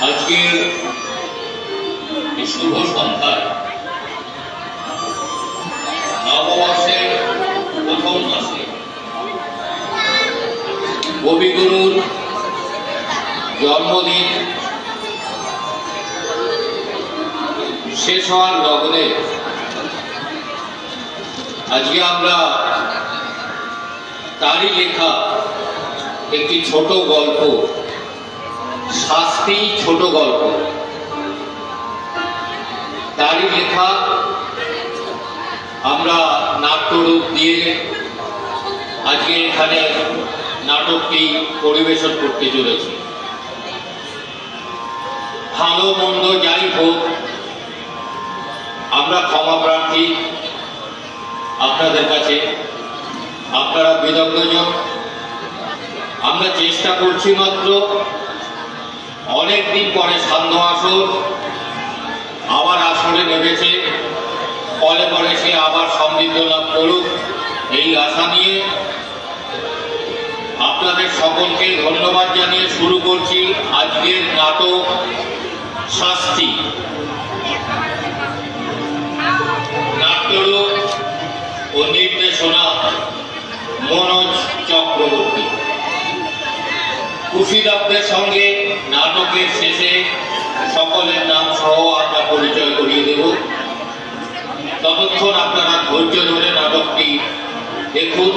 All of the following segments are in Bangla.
আজকে এই শুভ সন্ধ্যায় নববর্ষের প্রথম মাসে কবিগুরুর জন্মদিন শেষ হওয়ার লগ্নে আজকে আমরা তারই লেখা একটি ছোট গল্প শাস্তি ছোট গল্প। তারই লেখা, আমরা নাট্যরূপ দিয়ে আজকে এখানে নাটকটি পরিবেশন করতে চলেছি। ভালো, মন্দ যাই হোক, আমরা ক্ষমা প্রার্থী আপনাদের কাছে। আপনারা বিদগ্ধজন, আমরা চেষ্টা করছি মাত্র অনেক দিন পরে সান্ধ্য আসর, আবার আসরে নেমেছে। পরে পরে সে আবার সমৃদ্ধ লাভ করুক এই আশা নিয়ে আপনাদের সকলকে ধন্যবাদ জানিয়ে শুরু করছি আজকের নাটক শাস্তি। নাট্যরূপ ও নির্দেশনা মনোজ চক্রবর্তী। কুশীলবদের সঙ্গে নাটকের শেষে সকলের নাম সহ আমরা পরিচয় করিয়ে দেব। ততক্ষণ আপনারা ধৈর্য ধরে নাটকটি দেখুন।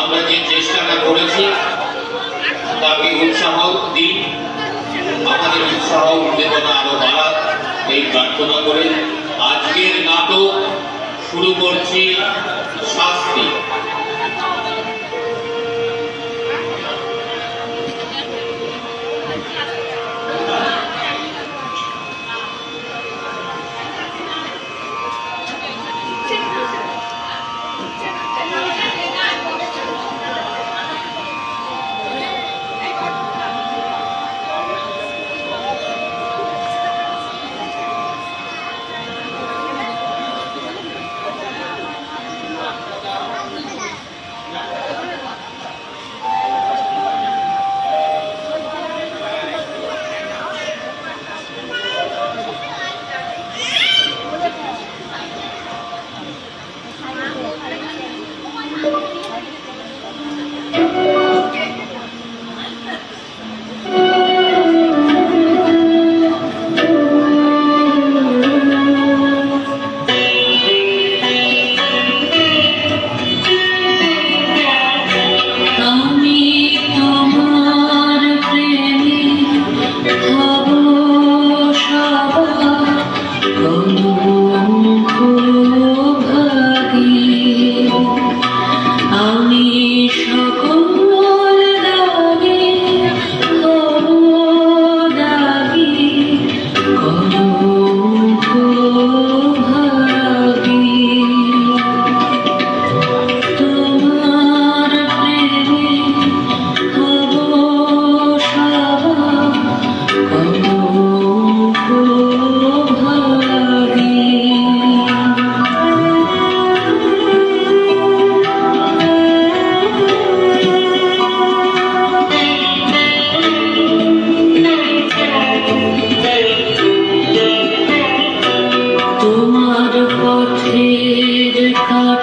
আমরা যে চেষ্টাটা করেছি, তাকে উৎসাহ দিন। আমাদের উৎসাহ, উদ্দীপনা আরও বাড়াক এই প্রার্থনা করে। আজকের নাটক শুরু করছি শাস্তি।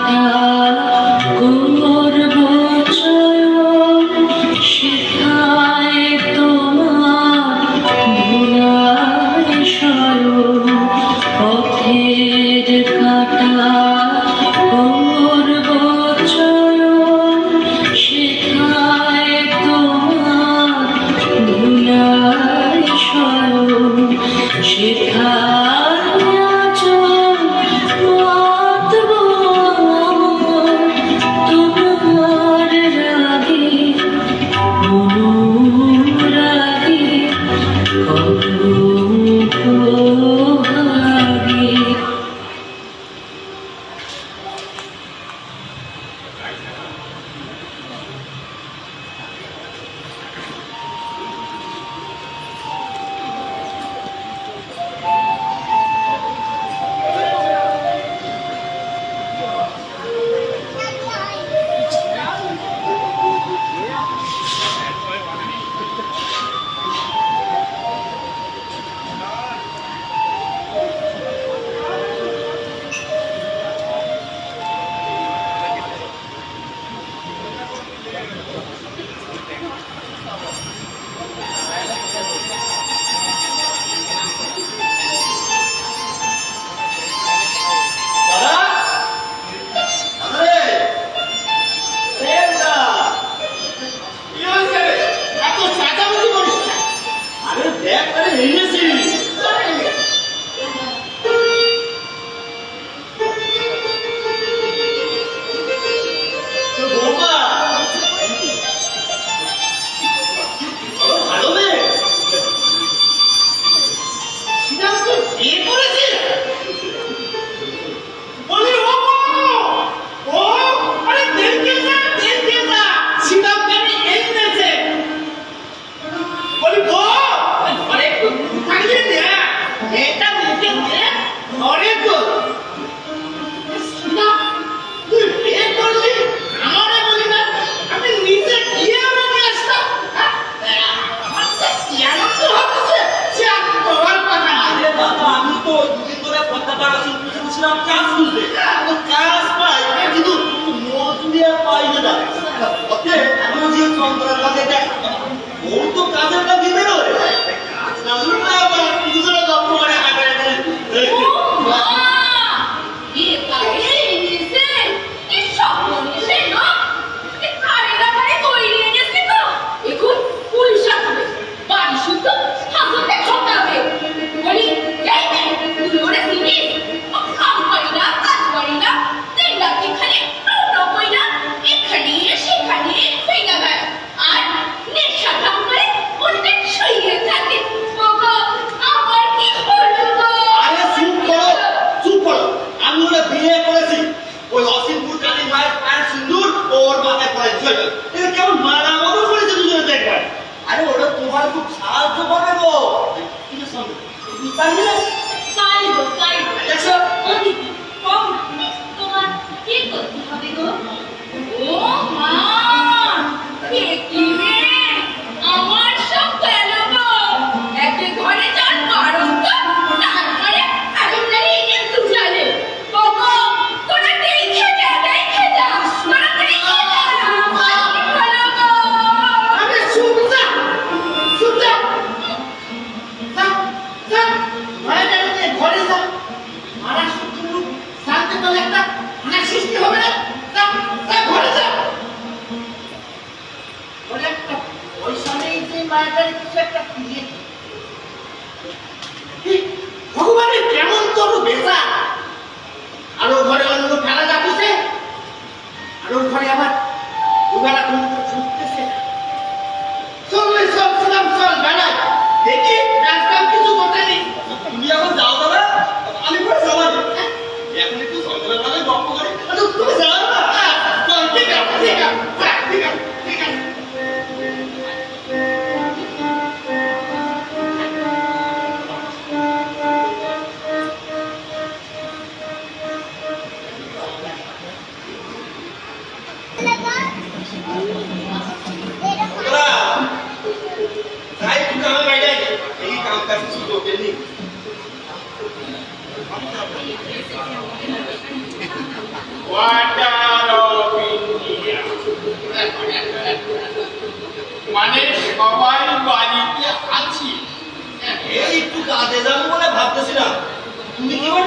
Amen. কেমন মারামারো করেছে দুজনে আরে ওটা তোমার খুব সাহায্য করবে গো। কিন্তু শোন পারবি না இன்னைக்கு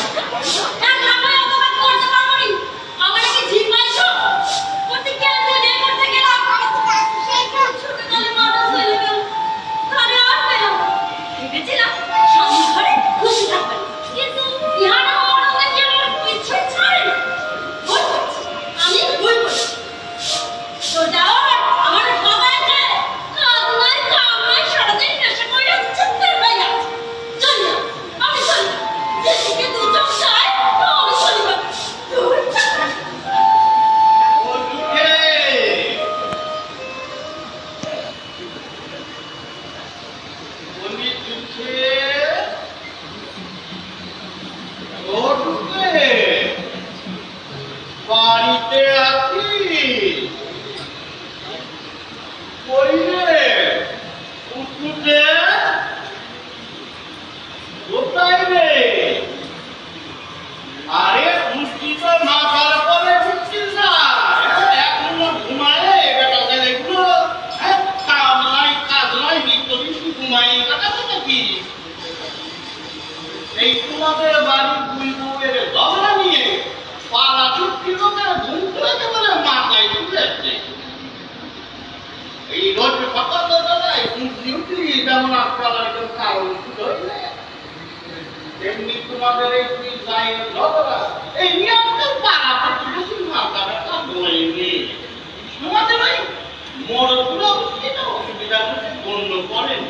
বলেন।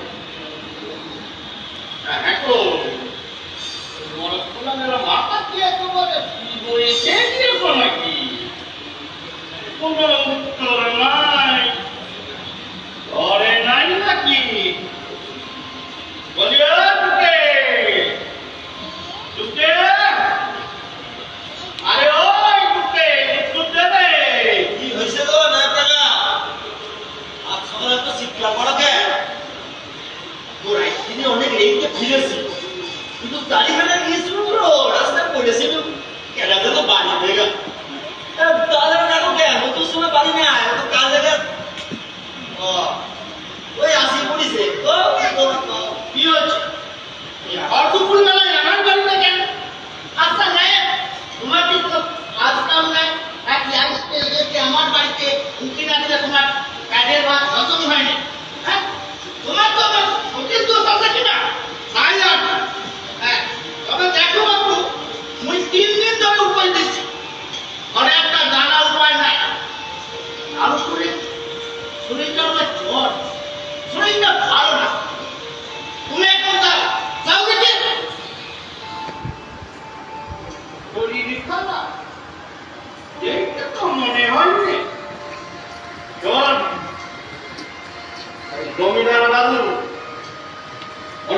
মাথা কি একেবারে বইছে কি নাকি কোনো উত্তর নাই।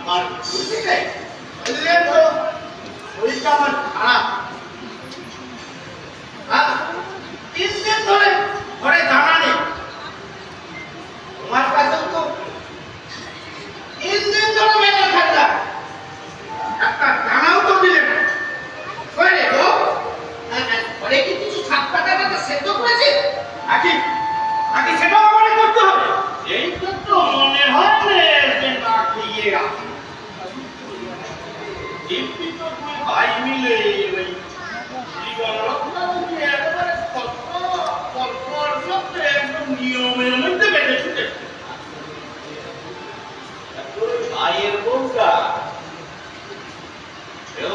পিতার বুঝলে বুঝলেন তো? শরীরটা আমার খারাপ। হ্যাঁ? তিন ধরে ঘরে দানা নেই তোমার কাছেও তো তিন দিন ধরে বেকার খাজা একটা দানাও তো দিলে না কই রে গো হ্যাঁ, হ্যাঁ, ঘরে কি কিছু শাক পাতা টাতা সেদ্ধ করেছে নাকি নাকি সেটাও আমাকে করতে হবে এই তো তো মনে হয় রে যে না খেয়ে আছে দিব্যি তো তুই ভাই মিলে ওই জীবন রক্ষাকে একেবারে কল্প কল্পর সাথে একদম নিয়মের মধ্যে বেঁধে ছুটে তোর ভাইয়ের বউটা এও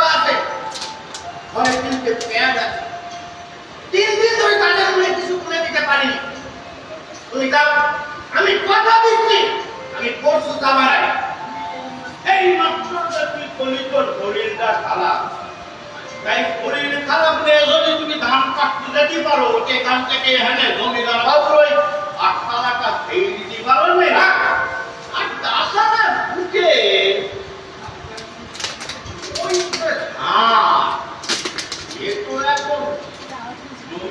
ঘরে তিনটে পেঁয়াজ আছে। তিন দিন ধরে তাদের মনে কিছু তুলে দিতে পারিনি। তুমি যাও, আমি কথা দিচ্ছি আমি পরশু থামারাই এই মাত্র তুই তোর শরীরটা খারাপ তাই শরীর খারাপ নিয়ে যদি তুমি ধান কাটতে যেতে পারো, সেখান থেকে এখানে জমিদার বাবুর ওই আটশালাটা খেয়ে দিতে পারবে না আর তাছাড়া বুকে ওই ধান এ তো এখন জমিদারের আরে গেছে তোর না খাজনা বাকি আছে বুঝলে